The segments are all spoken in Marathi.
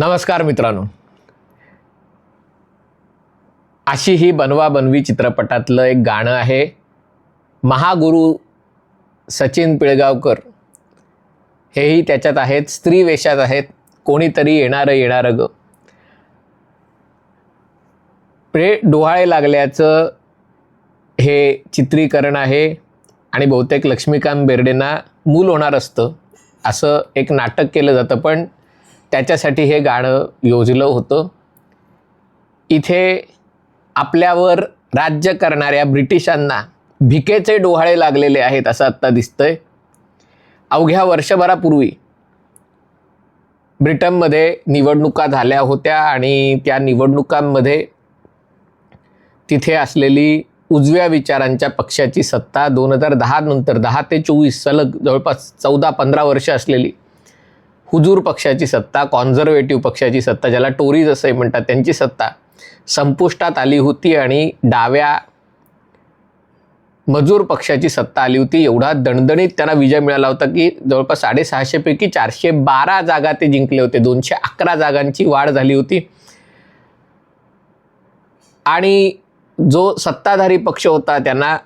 नमस्कार मित्रांनो. अशी ही बनवा बनवी चित्रपटातलं एक गाणं आहे. महागुरु सचिन पिळगावकर. हेही त्याच्यात आहेत स्त्री वेशात आहेत कोणीतरी येणारं येणारं ग. प्रे डोहाळे लागल्याचं हे चित्रीकरण आहे आणि बहुतेक लक्ष्मीकांत बेर्डेंना मूल होणार असतं. असं एक नाटक केलं जातं पण त्याच्यासाठी हे गाणं योजलं होतं. इथे आपल्यावर राज्य करणाऱ्या ब्रिटिशांना भिकेचे डोहाळे लागलेले आहेत असं आत्ता दिसतंय. अवघ्या वर्षभरापूर्वी ब्रिटनमध्ये निवडणुका झाल्या होत्या आणि त्या निवडणुकांमध्ये तिथे असलेली उजव्या विचारांच्या पक्षाची सत्ता दोन हजार दहा नंतर दहा ते चोवीस सलग जवळपास चौदा पंधरा वर्ष असलेली हुजूर पक्षाची सत्ता कॉन्झर्वेटिव्ह पक्षाची सत्ता ज्याला टोरीज असंही म्हणतात त्यांची सत्ता संपुष्टात आली होती आणि डाव्या मजूर पक्षाची सत्ता आली होती. एवढा दणदणीत त्यांना विजय मिळाला होता की जवळपास साडेसहाशेपैकी चारशे बारा जागा ते जिंकले होते. दोनशे अकरा जागांची वाढ झाली होती. आणि जो सत्ताधारी पक्ष होता त्यांना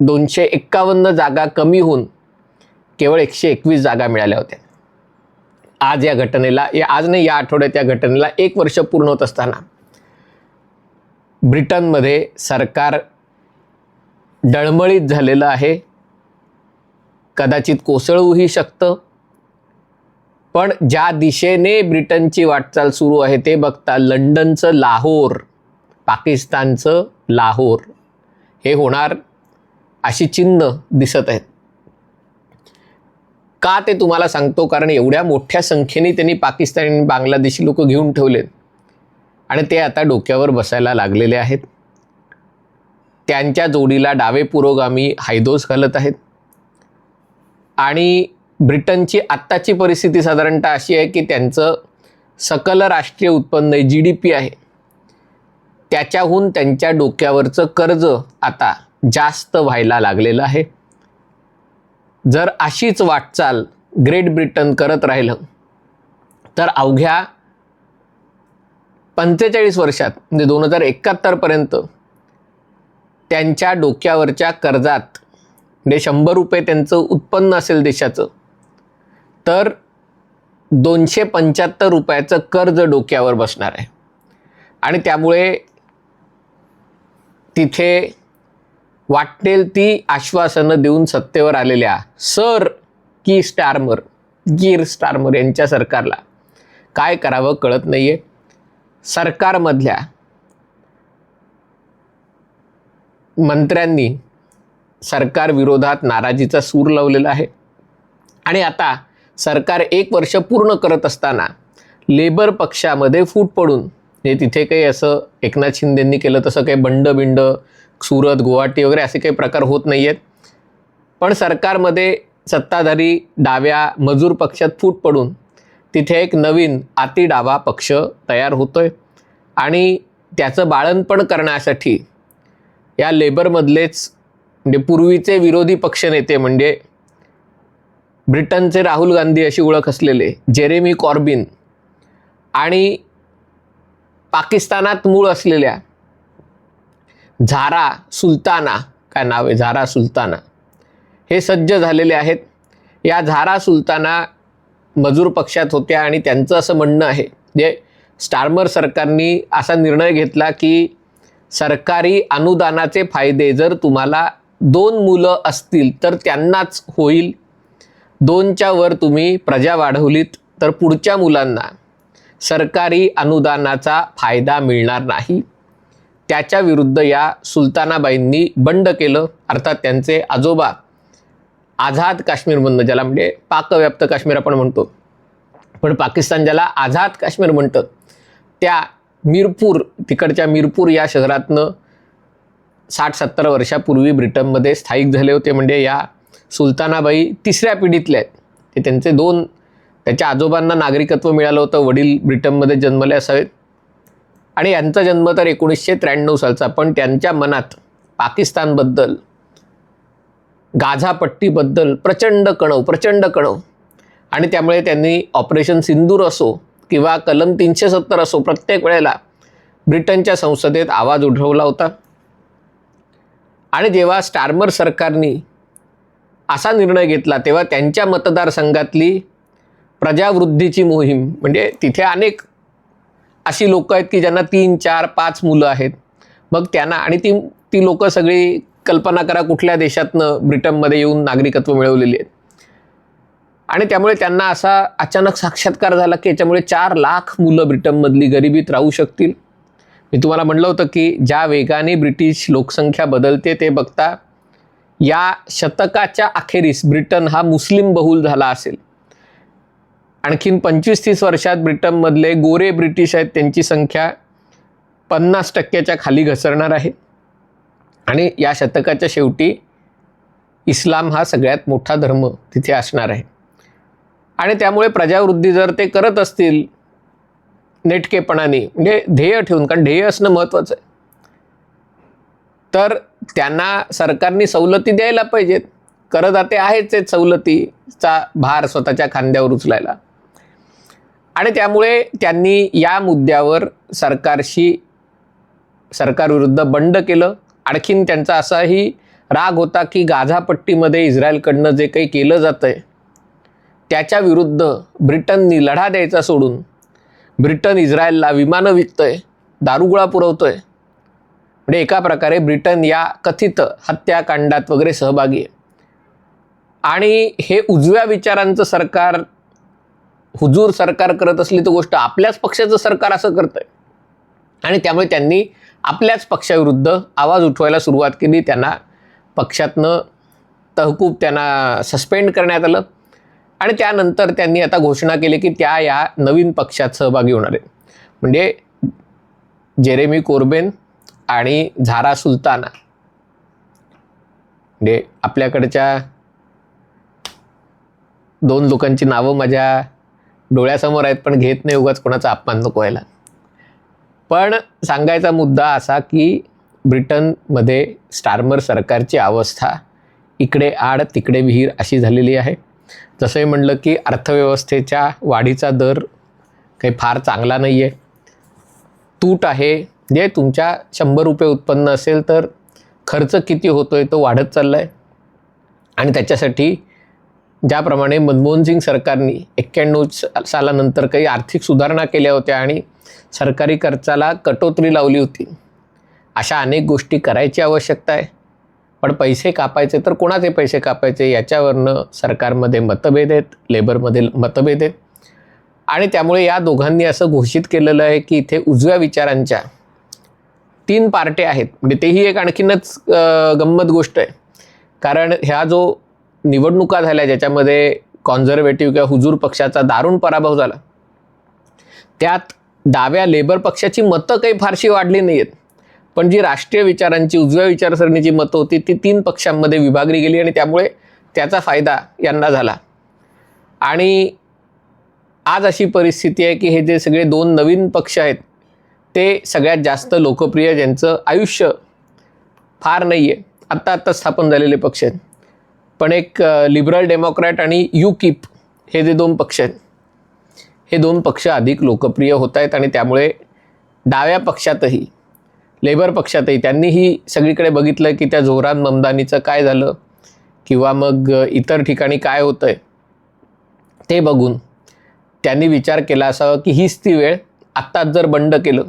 दोनशे एक्कावन्न जागा कमी होऊन केवळ एकशे एकवीस जागा मिळाल्या होत्या. आज या घटनेला या आज नाही या आठवड्यात या घटनेला एक वर्ष पूर्ण होत असताना ब्रिटनमध्ये सरकार डळमळीत झालेलं आहे. कदाचित कोसळूही शकतं. पण ज्या दिशेने ब्रिटनची वाटचाल सुरू आहे ते बघता लंडनचं लाहोर पाकिस्तानचं लाहोर हे होणार अशी चिन्ह दिसत आहेत. का ते तुम्हाला सांगतो? कारण एवढ्या मोठ्या संख्येने त्यांनी पाकिस्तानी आणि बांगलादेशी लोक घेऊन ठेवलेत. आणि ते आता डोक्यावर बसायला लागलेले आहेत. त्यांच्या जोडीला डावे पुरोगामी हायदोस घालत आहेत. आणि ब्रिटनची आत्ताची परिस्थिती साधारणतः अशी आहे की त्यांचं सकल राष्ट्रीय उत्पन्न जी डी पी आहे. त्याच्याहून त्यांच्या डोक्यावरचं कर्ज आता जास्त व्हायला लागलेलं आहे. जर अशीच वाटचाल ग्रेट ब्रिटन करत राहिलं तर अवघ्या पंचेचाळीस वर्षात म्हणजे दोन हजार एकाहत्तरपर्यंत त्यांच्या डोक्यावरच्या कर्जात म्हणजे शंभर रुपये त्यांचं उत्पन्न असेल देशाचं तर दोनशे पंच्याहत्तर रुपयाचं कर्ज डोक्यावर बसणार आहे. आणि त्यामुळे तिथे वाटेल ती आश्वासनं देऊन सत्तेवर आलेल्या सर की स्टारमर गिर स्टारमर यांच्या सरकारला. काय करावं कळत नाही आहे सरकारमधल्या मंत्र्यांनी सरकार विरोधात नाराजीचा सूर लावलेला आहे. आणि आता सरकार एक वर्ष पूर्ण करत असताना लेबर पक्षामध्ये फूट पडून हे तिथे काही असं एकनाथ शिंदेंनी केलं तसं काही बंड बिंड सुरत गुवाहाटी वगैरे असे काही प्रकार होत नाही आहेत पण सरकारमध्ये सत्ताधारी डाव्या मजूर पक्षात फूट पडून तिथे एक नवीन अति डावा पक्ष तयार होतो आहे आणि त्याचं बाळणपण करण्यासाठी या लेबरमधलेच म्हणजे पूर्वीचे विरोधी पक्षनेते म्हणजे ब्रिटनचे राहुल गांधी अशी ओळख असलेले जेरेमी कॉर्बिन आणि पाकिस्तानात मूळ असलेल्या झारा सुलताना काय नाव आहे? झारा सुलताना. हे सज्ज झालेले आहेत. या झारा सुलताना मजूर पक्षात होत्या आणि त्यांचं असं म्हणणं आहे जे स्टार्मर सरकारनी असा निर्णय घेतला की सरकारी अनुदानाचे फायदे जर तुम्हाला दोन मुलं असतील तर त्यांनाच होईल. दोनच्या वर तुम्ही प्रजा वाढवलीत तर पुढच्या मुलांना सरकारी अनुदानाचा फायदा मिळणार नाही. त्याच्या विरुद्ध या सुलतानाबाईंनी बंड केलं. अर्थात त्यांचे आजोबा आझाद काश्मीरमधनं ज्याला म्हणजे पाकव्याप्त काश्मीर आपण म्हणतो. पण पाकिस्तान ज्याला आझाद काश्मीर म्हणतं त्या मिरपूर तिकडच्या मिरपूर या शहरातनं साठ सत्तर वर्षापूर्वी ब्रिटनमध्ये स्थायिक झाले होते. म्हणजे या सुलतानाबाई तिसऱ्या पिढीतल्या आहेत. ते त्यांचे दोन त्याच्या आजोबांना नागरिकत्व मिळालं होतं. वडील ब्रिटनमध्ये जन्मले असावेत. आणि यांचा जन्म तर एकोणीसशे त्र्याण्णव सालचा पण त्यांच्या मनात पाकिस्तानबद्दल गाझापट्टीबद्दल प्रचंड कणव प्रचंड कणव. आणि त्यामुळे त्यांनी ऑपरेशन सिंदूर असो किंवा कलम तीनशे सत्तर असो प्रत्येक वेळेला ब्रिटनच्या संसदेत आवाज उठवला होता. आणि जेव्हा स्टार्मर सरकारनी असा निर्णय घेतला तेव्हा त्यांच्या मतदारसंघातली प्रजावृद्धीची मोहीम म्हणजे तिथे अनेक अशी लोकं आहेत की ज्यांना तीन चार पाच मुलं आहेत. मग त्यांना आणि ती ती लोकं सगळी कल्पना करा कुठल्या देशातनं ब्रिटनमध्ये येऊन नागरिकत्व मिळवलेली आहेत. आणि त्यामुळे त्यांना असा अचानक साक्षात्कार झाला की याच्यामुळे चार लाख मुलं ब्रिटनमधली गरिबीत राहू शकतील. मी तुम्हाला म्हणलं होतं की ज्या वेगाने ब्रिटिश लोकसंख्या बदलते ते बघता या शतकाच्या अखेरीस ब्रिटन हा मुस्लिम बहुल झाला असेल. आणखीन पंचवीस तीस वर्षात ब्रिटनमधले गोरे ब्रिटिश आहेत त्यांची संख्या पन्नास टक्क्याच्या खाली घसरणार आहे. आणि या शतकाच्या शेवटी इस्लाम हा सगळ्यात मोठा धर्म तिथे असणार आहे. आणि त्यामुळे प्रजावृद्धी जर ते करत असतील नेटकेपणाने म्हणजे ध्येय ठेवून कारण ध्येय असणं महत्त्वाचं आहे. तर त्यांना सरकारने सवलती द्यायला पाहिजेत. करदाते आहेच आहेत सवलतीचा भार स्वतःच्या खांद्यावर उचलायला. आणि त्यामुळे त्यांनी या मुद्द्यावर सरकारशी सरकारविरुद्ध बंड केलं. आणखीन त्यांचा असाही राग होता की गाझापट्टीमध्ये इस्रायलकडनं जे काही केलं जातं आहे त्याच्या विरुद्ध ब्रिटननी लढा द्यायचा सोडून ब्रिटन इस्रायलला विमानं विकतंय दारुगोळा आहे म्हणजे एका प्रकारे ब्रिटन या कथित हत्याकांडात वगैरे सहभागी आहे. आणि हे उजव्या विचारांचं सरकार हुजूर सरकार करत असली तर गोष्ट आपल्याच पक्षाचं सरकार असं करतंय. आणि त्यामुळे त्यांनी आपल्याच पक्षाविरुद्ध आवाज उठवायला सुरुवात केली. त्यांना पक्षातनं तहकूब त्यांना सस्पेंड करण्यात आलं. आणि त्यानंतर त्यांनी आता घोषणा केली की त्या या नवीन पक्षात सहभागी होणार आहे म्हणजे जेरेमी कोर्बेन आणि झारा सुलताना. म्हणजे आपल्याकडच्या दोन लोकांची नावं माझ्या डोळ्यासमोर आहेत पण घेत नाही उगाच कोणाचा अपमान नको व्हायला. पण सांगायचा मुद्दा असा की ब्रिटनमध्ये स्टार्मर सरकारची अवस्था इकडे आड तिकडे विहीर अशी झालेली आहे. जसंही म्हणलं की अर्थव्यवस्थेच्या वाढीचा दर काही फार चांगला नाही आहे तूट आहे. जे तुमच्या शंभर रुपये उत्पन्न असेल तर खर्च किती होतो आहे तो वाढत चालला आहे आणि त्याच्यासाठी ज्याप्रमाणे मनमोहन सिंग सरकारने एक्क्याण्णव सालानंतर काही आर्थिक सुधारणा केल्या होत्या आणि सरकारी खर्चाला कटोतरी लावली होती. अशा अनेक गोष्टी करायची आवश्यकता आहे. पण पैसे कापायचे तर कोणाचे पैसे कापायचे याच्यावरनं सरकारमध्ये मतभेद आहेत लेबरमध्ये मतभेद आहेत. आणि त्यामुळे या दोघांनी असं घोषित केलेलं आहे की इथे उजव्या विचारांच्या तीन पार्ट्या आहेत. म्हणजे तेही एक आणखीनच गंमत गोष्ट आहे. कारण ह्या जो निवडणुका झाल्या ज्याच्यामध्ये कॉन्झर्वेटिव्ह किंवा हुजूर पक्षाचा दारुण पराभव झाला. त्यात डाव्या लेबर पक्षाची मतं काही फारशी वाढली नाही आहेत पण जी राष्ट्रीय विचारांची उजव्या विचारसरणीची मतं होती ती तीन पक्षांमध्ये विभागली गेली आणि त्यामुळे त्याचा फायदा यांना झाला. आणि आज अशी परिस्थिती आहे की हे जे सगळे दोन नवीन पक्ष आहेत ते सगळ्यात जास्त लोकप्रिय ज्यांचं आयुष्य फार नाही आहे आत्ता आत्ता स्थापन झालेले पक्ष आहेत. पण एक लिबरल डेमोक्रॅट आणि यू कीप हे जे दोन पक्ष आहेत हे दोन पक्ष अधिक लोकप्रिय होत आहेत आणि त्यामुळे डाव्या पक्षातही लेबर पक्षातही त्यांनीही सगळीकडे बघितलं की त्या जोरान ममदानीचं काय झालं किंवा मग इतर ठिकाणी काय होतं आहे ते बघून त्यांनी विचार केला असावा की हीच ती वेळ आत्ताच जर बंड केलं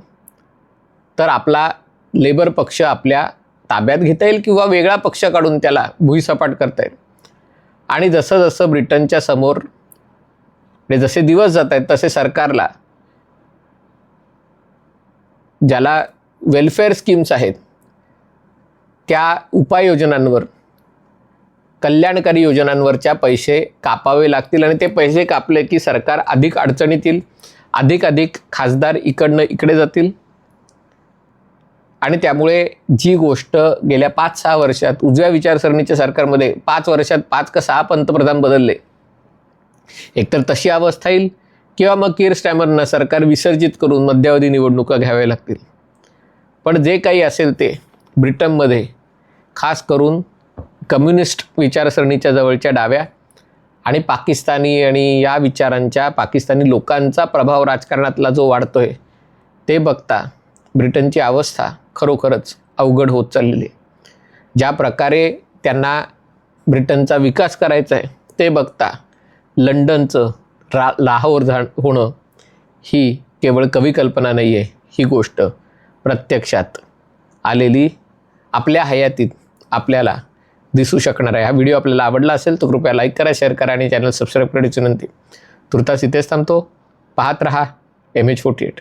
तर आपला लेबर पक्ष आपल्या ताब्यात घेता येईल किंवा वेगळा पक्ष काढून त्याला भुईसपाट करता येईल? आणि जसं जसं ब्रिटनच्या समोर म्हणजे जसे दिवस जात आहेत तसे सरकारला ज्याला वेलफेअर स्कीम्स आहेत त्या उपाययोजनांवर कल्याणकारी योजनांवरच्या पैसे कापावे लागतील आणि ते पैसे कापले की सरकार अधिक अडचणीत येईल अधिक अधिक खासदार इकडनं इकडे जातील. आणि त्यामुळे जी गोष्ट गेल्या पाच सहा वर्षात उजव्या विचारसरणीच्या सरकारमध्ये पाच वर्षात पाच का सहा पंतप्रधान बदलले एकतर तशी अवस्था येईल किंवा मग किर स्टॅमरनं सरकार विसर्जित करून मध्यावधी निवडणुका घ्याव्या लागतील. पण जे काही असेल ते ब्रिटनमध्ये खास करून कम्युनिस्ट विचारसरणीच्या जवळच्या डाव्या आणि पाकिस्तानी आणि या विचारांच्या पाकिस्तानी लोकांचा प्रभाव राजकारणातला जो वाढतोय ते बघता ब्रिटनची अवस्था खरोखरच अवघड होत चाललेली आहे. ज्या प्रकारे त्यांना ब्रिटनचा विकास करायचा आहे ते बघता लंडनचं रा लाहोर झा होणं ही केवळ कविकल्पना नाही आहे ही गोष्ट प्रत्यक्षात आलेली आपल्या हयातीत आपल्याला दिसू शकणार आहे. हा व्हिडिओ आपल्याला आवडला असेल तर कृपया लाईक करा शेअर करा आणि चॅनल सबस्क्राईब करण्याची विनंती. तुर्तास इथेच थांबतो. पाहत रहा एम एच फोर्टी एट